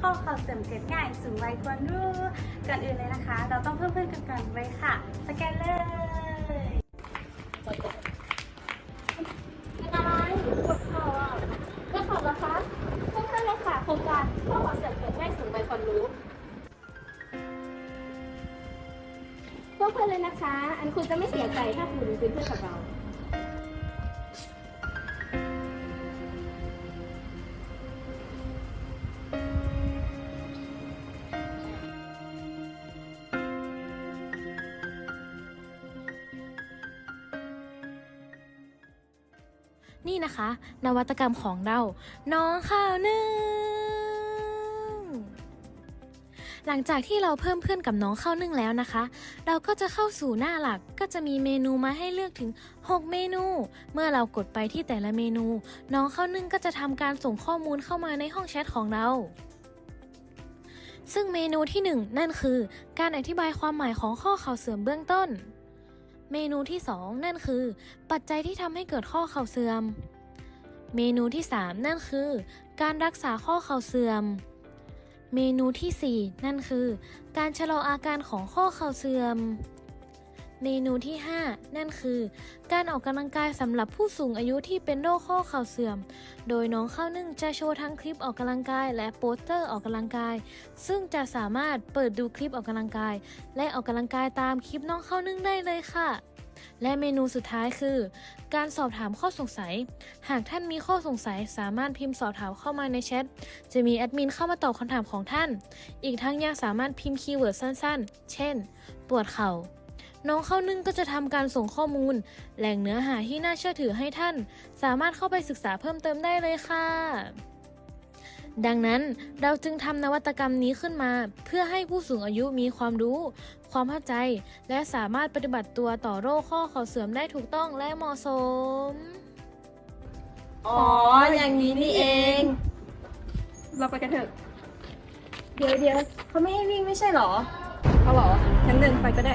ข้อเข่าเสื่อมเกิดง่ายสูงวัยควรรู้ก่อนอื่นเลยนะคะ เราต้องเพิ่มเพื่อนกันก่อนเลยค่ะ สแกนเลยเป็นอะไรปวดเข่าอะปวดเข่าเหรอคะเพื่อนๆเลยค่ะโครงการข้อเข่าเสื่อมเกิดง่ายสูงวัยความรู้พวกเพื่อนเลยนะคะ อันคุณจะไม่เสียใจถ้าคุณเป็นเพื่อนกับเรา นี่นะคะ นวัตกรรมของเรา น้องข้าวนึ่ง หลังจากที่เราเพิ่มเพื่อนกับน้องข้าวนึ่งแล้วนะคะ เราก็จะเข้าสู่หน้าหลักก็จะมีเมนูมาให้เลือกถึง 6 เมนู เมื่อเรากดไปที่แต่ละเมนู น้องข้าวนึ่งก็จะทำการส่งข้อมูลเข้ามาในห้องแชทของเราซึ่งเมนูที่ 1 นั่นคือ การอธิบายความหมายของข้อข่าวเสื่อมเบื้องต้น เมนูที่ 2 นั่นคือ ปัจจัยที่ทำให้เกิดข้อเข่าเสื่อม เมนูที่ 3 นั่นคือ การรักษาข้อเข่าเสื่อม เมนูทีสี่4 นั่นคือ การชะลออาการของข้อเข่าเสื่อม เมนูที่ 5 นั่นคือ การออกกำลังกายสำหรับผู้สูงอายุที่เป็นโรคข้อเข่าเสื่อม โดยน้องข้าวนึ่งจะโชว์ทั้งคลิปออกกำลังกาย และโปสเตอร์ออกกำลังกาย ซึ่งจะสามารถเปิดดูคลิปออกกำลังกาย และออกกำลังกายตามคลิปน้องข้าวนึ่งได้เลยค่ะและเมนูสุดท้ายคือ การสอบถามข้อสงสัย หากท่านมีข้อสงสัยสามารถพิมพ์สอบถามเข้ามาในแชท จะมีแอดมินเข้ามาตอบคำถามของท่าน อีกทั้งยังสามารถพิมพ์คีย์เวิร์ดสั้นๆ เช่น ปวดเข่า น้องเข้านึ่งก็จะทำการส่งข้อมูล แหล่งเนื้อหาที่น่าเชื่อถือให้ท่าน สามารถเข้าไปศึกษาเพิ่มเติมได้เลยค่ะ ดังนั้นเราจึงทำนวัตกรรมนี้ขึ้นมา เพื่อให้ผู้สูงอายุมีความรู้ ความเข้าใจ และสามารถปฏิบัติตัวต่อโรคข้อเข่าเสื่อมได้ถูกต้องและเหมาะสม อ๋อ อย่างนี้นี่เอง เราไปกันเถอะ เดี๋ยวเดี๋ยวเขาไม่ให้วิ่งไม่ใช่เหรอเอาเหรองั้นเดินไปก็ได้